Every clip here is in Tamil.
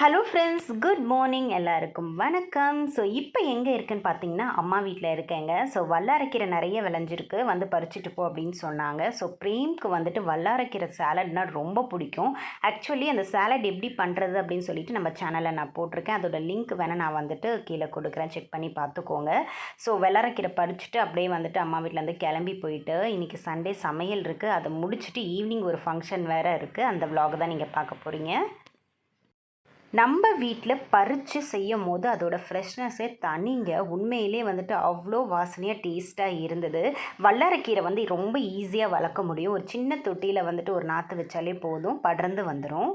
ஹலோ ஃப்ரெண்ட்ஸ் குட் மார்னிங் எல்லாருக்கும் வணக்கம். ஸோ இப்போ எங்கே இருக்குன்னு பார்த்தீங்கன்னா அம்மா வீட்டில் இருக்கேங்க. ஸோ வல்லாரக்கீரை நிறைய விளைஞ்சிருக்கு. வந்து பறிச்சுட்டு போ அப்படின்னு சொன்னாங்க. ஸோ பிரேம்க்கு வந்துட்டு வல்லாரக்கீரை சாலட்னா ரொம்ப பிடிக்கும். ஆக்சுவலி அந்த சாலட் எப்படி பண்ணுறது அப்படின்னு சொல்லிட்டு நம்ம சேனலில் நான் போட்டிருக்கேன். அதோட லிங்க் வேணால் நான் வந்துட்டு கீழே கொடுக்குறேன். செக் பண்ணி பார்த்துக்கோங்க ஸோ வல்லாரக்கீரை பறிச்சுட்டு அப்படியே வந்துட்டு அம்மா வீட்டிலேருந்து கிளம்பி போயிட்டு இன்றைக்கி சண்டே சமையல் இருக்குது அதை முடிச்சுட்டு ஈவினிங் ஒரு ஃபங்க்ஷன் வேறு இருக்குது அந்த விலாக் தான் நீங்கள் பார்க்க போகிறீங்க நம்ம வீட்டில் பறித்து செய்யும் போது அதோட ஃப்ரெஷ்னஸ்ஸே தனிங்க. உண்மையிலே வந்துட்டு அவ்வளோ வாசனையாக டேஸ்ட்டாக இருந்தது. வல்லாரக்கீரை வந்து ரொம்ப ஈஸியாக வளர்க்க முடியும். ஒரு சின்ன தொட்டியில் வந்துட்டு ஒரு நாற்று வச்சாலே போதும். படர்ந்து வந்துடும்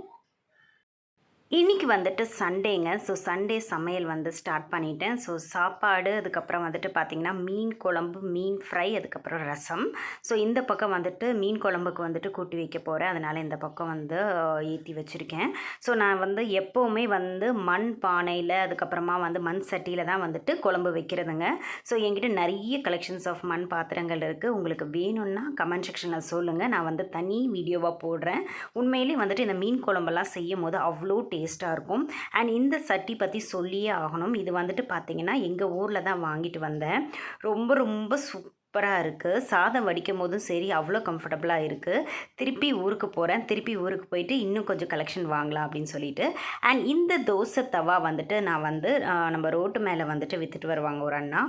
இன்றைக்கி வந்துட்டு சண்டேங்க. ஸோ சண்டே சமையல் வந்து ஸ்டார்ட் பண்ணிட்டேன். ஸோ சாப்பாடு அதுக்கப்புறம் வந்துட்டு பார்த்திங்கன்னா மீன் குழம்பு மீன் ஃப்ரை அதுக்கப்புறம் ரசம். ஸோ இந்த பக்கம் வந்துட்டு மீன் குழம்புக்கு வந்துட்டு கூட்டி வைக்க போகிறேன் அதனால் இந்த பக்கம் வந்து ஏற்றி வச்சுருக்கேன். ஸோ நான் வந்து எப்போவுமே வந்து மண் பானையில் அதுக்கப்புறமா வந்து மண் சட்டியில் தான் வந்துட்டு குழம்பு வைக்கிறதுங்க. ஸோ என்கிட்ட நிறைய கலெக்ஷன்ஸ் ஆஃப் மண் பாத்திரங்கள் இருக்குது உங்களுக்கு வேணும்னா கமெண்ட் செக்ஷனில் சொல்லுங்கள் நான் வந்து தனி வீடியோவாக போடுறேன். உண்மையிலேயே வந்துட்டு இந்த மீன் குழம்பெல்லாம் செய்யும் போது அவ்வளோ டேஸ்ட்டாக இருக்கும். அண்ட் இந்த சட்டி பற்றி சொல்லியே ஆகணும். இது வந்துட்டு பார்த்திங்கன்னா எங்கள் ஊரில் தான் வாங்கிட்டு வந்தேன். ரொம்ப ரொம்ப சூப்பராக இருக்குது சாதம் வடிக்கும் போதும் சரி அவ்வளோ கம்ஃபர்டபுளாக இருக்குது திருப்பி ஊருக்கு போகிறேன் திருப்பி ஊருக்கு போயிட்டு இன்னும் கொஞ்சம் கலெக்ஷன் வாங்கலாம் அப்படின்னு சொல்லிட்டு. அண்ட் இந்த தோசை தவா வந்துட்டு நான் வந்து நம்ம ரோட்டு மேலே வந்துட்டு விற்றுட்டு வருவாங்க ஒரு அண்ணா.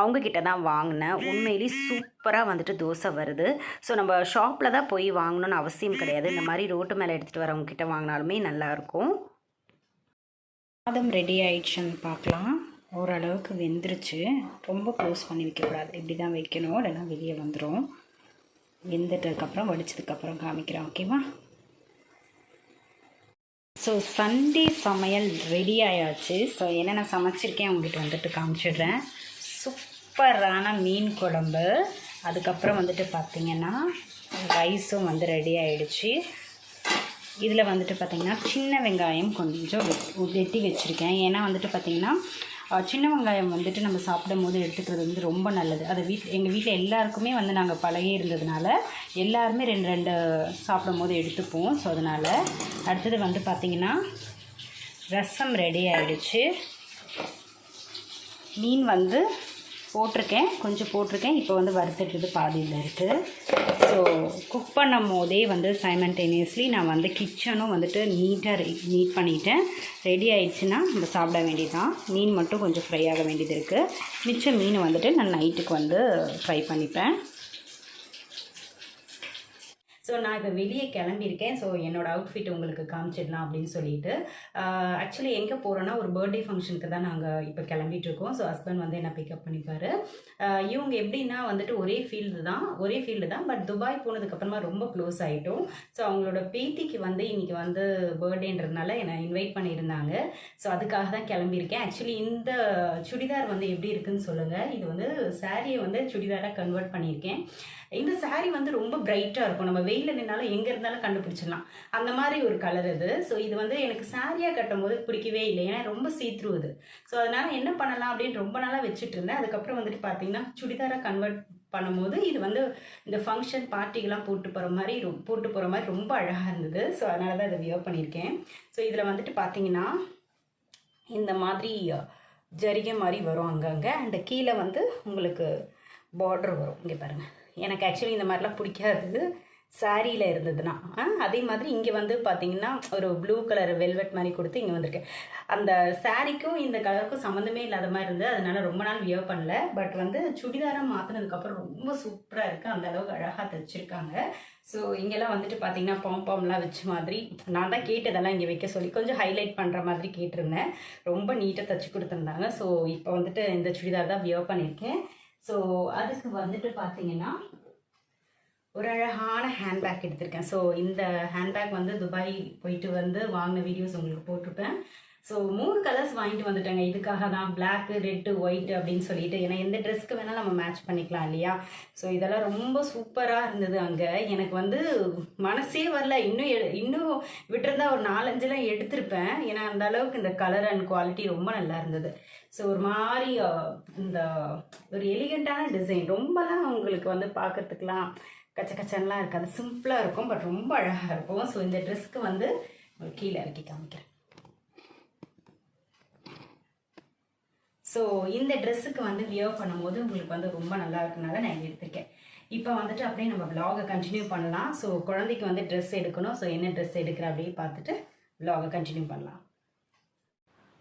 அவங்கக்கிட்ட தான் வாங்கினேன். உண்மையிலேயே சூப்பராக வந்துட்டு தோசை வருது. ஸோ நம்ம ஷாப்பில் தான் போய் வாங்கணும்னு அவசியம் கிடையாது. இந்த மாதிரி ரோட்டு மேலே எடுத்துகிட்டு வரவங்க கிட்ட வாங்கினாலுமே நல்லாயிருக்கும் சாதம் ரெடி ஆயிடுச்சுன்னு பார்க்கலாம். ஓரளவுக்கு வெந்துருச்சு. ரொம்ப க்ளோஸ் பண்ணி வைக்கக்கூடாது. இப்படி தான் வைக்கணும். இல்லைன்னா வெளியே வந்துடும் வெந்துட்டதுக்கப்புறம் வடிச்சதுக்கப்புறம் காமிக்கிறேன். ஓகேவா ஸோ சண்டே சமையல் ரெடி ஆயாச்சு. ஸோ என்னென்ன சமைச்சிருக்கேன் உங்ககிட்ட வந்துட்டு காமிச்சிடுறேன். சூப்பரான மீன் குழம்பு. அதுக்கப்புறம் வந்துட்டு பார்த்திங்கன்னா ரைஸும் வந்து ரெடி ஆகிடுச்சு இதில் வந்துட்டு பார்த்திங்கன்னா சின்ன வெங்காயம் கொஞ்சம் வெட்டி வச்சுருக்கேன். ஏன்னா வந்துட்டு பார்த்திங்கன்னா சின்ன வெங்காயம் வந்துட்டு நம்ம சாப்பிடும் போது எடுத்துக்கிறது வந்து ரொம்ப நல்லது. அதை வீட்டில் எங்கள் வீட்டில் எல்லாருக்குமே வந்து நாங்கள் பழகி இருந்ததுனால எல்லாருமே ரெண்டு ரெண்டு சாப்பிடும் போது எடுத்துப்போம். ஸோ அதனால் அடுத்தது வந்து பார்த்திங்கன்னா ரசம் ரெடி ஆகிடுச்சு மீன் வந்து போட்டிருக்கேன். கொஞ்சம் போட்டிருக்கேன். இப்போ வந்து வறுத்துட்டு பாதியில் இருக்குது ஸோ குக் பண்ணும் போதே வந்து சைமன்டேனியஸ்லி நான் வந்து கிச்சனும் வந்துட்டு நீட்டாக நீட் பண்ணிவிட்டேன் ரெடி ஆயிடுச்சுன்னா நம்ம சாப்பிட வேண்டியதுதான். மீன் மட்டும் கொஞ்சம் ஃப்ரை ஆக வேண்டியது இருக்குது மிச்ச மீன் வந்துட்டு நான் நைட்டுக்கு வந்து ஃப்ரை பண்ணிப்பேன். ஸோ நான் இப்போ வெளியே கிளம்பியிருக்கேன். ஸோ என்னோட அவுட்ஃபிட் உங்களுக்கு காமிச்சிடலாம் அப்படின்னு சொல்லிட்டு. ஆக்சுவலி எங்கே போகிறோன்னா ஒரு பர்த்டே ஃபங்க்ஷனுக்கு தான் நாங்கள் இப்போ கிளம்பிட்டு இருக்கோம் ஸோ ஹஸ்பண்ட் வந்து என்ன பிக்கப் பண்ணிப்பார். இவங்க எப்படின்னா வந்துட்டு ஒரே ஃபீல்டு தான். ஒரே ஃபீல்டு தான். பட் துபாய் போனதுக்கப்புறமா ரொம்ப க்ளோஸ் ஆகிட்டோம் ஸோ அவங்களோட பேத்திக்கு வந்து இன்னைக்கு வந்து பர்த்டேன்றதுனால என்னை இன்வைட் பண்ணியிருந்தாங்க. ஸோ அதுக்காக தான் கிளம்பியிருக்கேன். ஆக்சுவலி இந்த சுடிதார் வந்து எப்படி இருக்குன்னு சொல்லுங்கள் இது வந்து சாரியை வந்து சுடிதாராக கன்வெர்ட் பண்ணியிருக்கேன். இந்த saree வந்து ரொம்ப பிரைட்டாக இருக்கும். நம்ம வெயிலில் நின்னாலும் எங்கே இருந்தாலும் கண்டுபிடிச்சிடலாம். அந்த மாதிரி ஒரு கலர் இது. ஸோ இது வந்து எனக்கு சாரியாக கட்டும் போது பிடிக்கவே இல்லை. ஏன்னா ரொம்ப சீத்ரூ இது. ஸோ அதனால் என்ன பண்ணலாம் அப்படின்னு ரொம்ப நாளாக வச்சுட்டு இருந்தேன். அதுக்கப்புறம் வந்துட்டு பார்த்தீங்கன்னா சுடிதாராக கன்வெர்ட் பண்ணும்போது இது வந்து இந்த ஃபங்க்ஷன் பார்ட்டிக்கெலாம் போட்டு போகிற மாதிரி ரொ- போட்டு போகிற மாதிரி ரொம்ப அழகாக இருந்தது. ஸோ அதனால தான் இதை வியர் பண்ணியிருக்கேன். ஸோ இதில் வந்துட்டு பார்த்தீங்கன்னா இந்த மாதிரி ஜரிகை மாதிரி வரும் அங்கங்கே. அண்ட் கீழே வந்து உங்களுக்கு பார்டர் வரும். இங்கே பாருங்கள் எனக்கு ஆக்சுவலி இந்த மாதிரிலாம் பிடிக்காது. சாரியில் இருந்ததுன்னா. அதே மாதிரி இங்கே வந்து பார்த்தீங்கன்னா ஒரு ப்ளூ கலர் வெல்வெட் மாதிரி கொடுத்து இங்கே வந்திருக்கு. அந்த சாரிக்கும் இந்த கலருக்கும் சம்மந்தமே இல்லாத மாதிரி இருந்தது. அதனால ரொம்ப நாள் வியர் பண்ணல. பட் வந்து சுடிதாராக மாற்றினதுக்கப்புறம் ரொம்ப சூப்பராக இருக்குது அந்த அளவுக்கு அழகாக தைச்சிருக்காங்க. ஸோ இங்கெல்லாம் வந்துட்டு பார்த்தீங்கன்னா பாம்பாம்லாம் வச்ச மாதிரி. நான் தான் கேட்டதெல்லாம் இங்கே வைக்க சொல்லி கொஞ்சம் ஹைலைட் பண்ணுற மாதிரி கேட்டிருந்தேன். ரொம்ப நீட்டாக தச்சு கொடுத்துருந்தாங்க. ஸோ இப்போ வந்துட்டு இந்த சுடிதார் தான் வியர் பண்ணியிருக்கேன். ஸோ அதுக்கு வந்துட்டு பார்த்தீங்கன்னா ஒரு அழகான ஹேண்ட்பேக் எடுத்திருக்கேன். ஸோ இந்த ஹேண்ட்பேக் வந்து துபாய் போயிட்டு வந்து வாங்கின வீடியோஸ் உங்களுக்கு போட்டிருப்பேன். ஸோ மூணு கலர்ஸ் வாங்கிட்டு வந்துட்டாங்க. இதுக்காக தான் Black ரெட்டு ஒயிட் அப்படின்னு சொல்லிட்டு. ஏன்னா எந்த ட்ரெஸ்க்கு வேணால் நம்ம மேட்ச் பண்ணிக்கலாம் இல்லையா? ஸோ இதெல்லாம் ரொம்ப சூப்பராக இருந்தது அங்கே. எனக்கு வந்து மனசே வரல. இன்னும் இன்னும் விட்டுருந்தா ஒரு நாலஞ்செலாம் எடுத்திருப்பேன். ஏன்னா அந்த அளவுக்கு இந்த கலர் அண்ட் குவாலிட்டி ரொம்ப நல்லா இருந்தது. ஸோ ஒரு மாதிரி இந்த ஒரு எலிகண்டான டிசைன் ரொம்பலாம் உங்களுக்கு வந்து பார்க்கறதுக்குலாம் கச்ச கச்சன்லாம் இருக்காது. சிம்பிளாக இருக்கும் பட் ரொம்ப அழகாக இருக்கும். ஸோ இந்த ட்ரெஸ்க்கு வந்து கீழே இறக்கி காமிக்கிறேன். ஸோ இந்த ட்ரெஸ்ஸுக்கு வந்து வியர் பண்ணும்போது உங்களுக்கு வந்து ரொம்ப நல்லா இருக்குனால நான் இதை எடுத்திருக்கேன். இப்போ வந்துட்டு அப்படியே நம்ம விலாகை கண்டினியூ பண்ணலாம். ஸோ குழந்தைக்கு வந்து ட்ரெஸ் எடுக்கணும். ஸோ என்ன ட்ரெஸ் எடுக்கிற அப்படியே பார்த்துட்டு விலாகை கண்டினியூ பண்ணலாம்.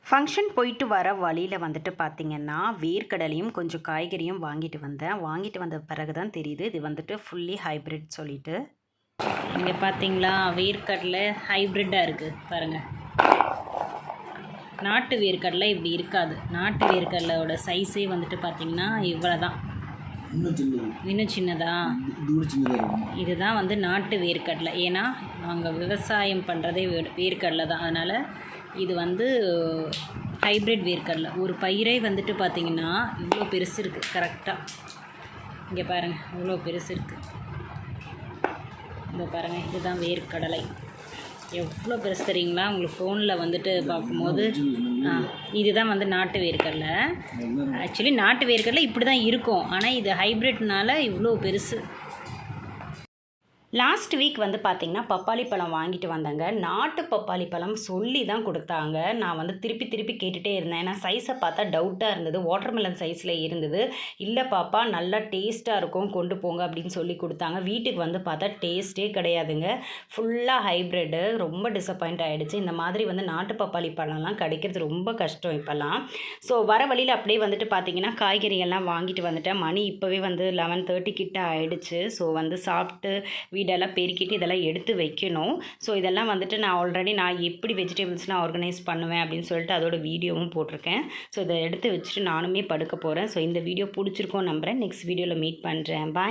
ஃபங்க்ஷன் போயிட்டு வர வழியில் வந்துட்டு பார்த்தீங்கன்னா வேர்க்கடலையும் கொஞ்சம் காய்கறியும் வாங்கிட்டு வந்தேன். வாங்கிட்டு வந்த பிறகு தான் தெரியுது. இது வந்துட்டு ஃபுல்லி ஹைப்ரிட் சொல்லிட்டு. இங்கே பார்த்தீங்களா வேர்க்கடலை ஹைப்ரிட்டாக இருக்குது பாருங்கள் நாட்டு வேர்க்கடலை இப்படி இருக்காது. நாட்டு வேர்க்கடலையோட சைஸே வந்துட்டு பார்த்தீங்கன்னா இவ்வளோ தான் இன்னும் சின்னது? இதுதான் வந்து நாட்டு வேர்க்கடலை. ஏன்னா நாங்கள் விவசாயம் பண்ணுறதே வே- வேர்க்கடலை தான். அதனால் இது வந்து ஹைப்ரிட் வேர்க்கடலை. ஒரு பயிரே வந்துட்டு பார்த்தீங்கன்னா இவ்வளோ பெருசு இருக்குது கரெக்டாக இங்கே பாருங்கள் இவ்வளோ பெருசு இருக்குது இங்கே பாருங்கள் இதுதான் வேர்க்கடலை. எவ்வளோ பெருசு தெரியுங்களா? உங்களுக்கு ஃபோனில் வந்துட்டு பார்க்கும்போது இதுதான் வந்து நாட்டு வேர்க்கடல. ஆக்சுவலி நாட்டு வேர்க்கடல இப்படி தான் இருக்கும். ஆனால் இது ஹைப்ரிட்னால இவ்வளோ பெருசு. லாஸ்ட் வீக் வந்து பார்த்திங்கன்னா பப்பாளி பழம் வாங்கிட்டு வந்தாங்க. நாட்டு பப்பாளி பழம் சொல்லி தான் கொடுத்தாங்க. நான் வந்து திருப்பி திருப்பி கேட்டுகிட்டே இருந்தேன். ஏன்னா சைஸை பார்த்தா டவுட்டாக இருந்தது. வாட்டர்மெலன் சைஸில் இருந்தது. இல்லை பாப்பா நல்லா டேஸ்ட்டாக இருக்கும். கொண்டு போங்க அப்படின்னு சொல்லி கொடுத்தாங்க. வீட்டுக்கு வந்து பார்த்தா டேஸ்ட்டே கிடையாதுங்க. ஃபுல்லாக ஹைப்ரிட்டு ரொம்ப டிசப்பாயிண்ட் ஆகிடுச்சு இந்த மாதிரி வந்து நாட்டு பப்பாளி பழம்லாம் கிடைக்கிறது ரொம்ப கஷ்டம் இப்போல்லாம். ஸோ வர வழியில் அப்படியே வந்துட்டு பார்த்தீங்கன்னா காய்கறிகள்லாம் வாங்கிட்டு வந்துட்டேன். மணி இப்போவே வந்து லெவன் தேர்ட்டி கிட்ட ஆகிடுச்சு ஸோ வந்து சாப்பிட்டு வீடெல்லாம் பெருக்கிட்டு இதெல்லாம் எடுத்து வைக்கணும். ஸோ இதெல்லாம் வந்துட்டு நான் ஆல்ரெடி நான் எப்படி வெஜிடபிள்ஸ்லாம் ஆர்கனைஸ் பண்ணுவேன் அப்படின்னு சொல்லிட்டு அதோட வீடியோவும் போட்டிருக்கேன். ஸோ இதை எடுத்து வச்சுட்டு நானுமே படுக்க போகிறேன் ஸோ இந்த வீடியோ பிடிச்சிருக்கோம் நம்புகிறேன் நெக்ஸ்ட் வீடியோவில் மீட் பண்ணுறேன் பாய்